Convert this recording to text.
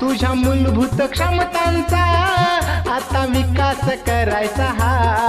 तुझ्या मूलभूत क्षमतांचा आता विकास करायचा हा.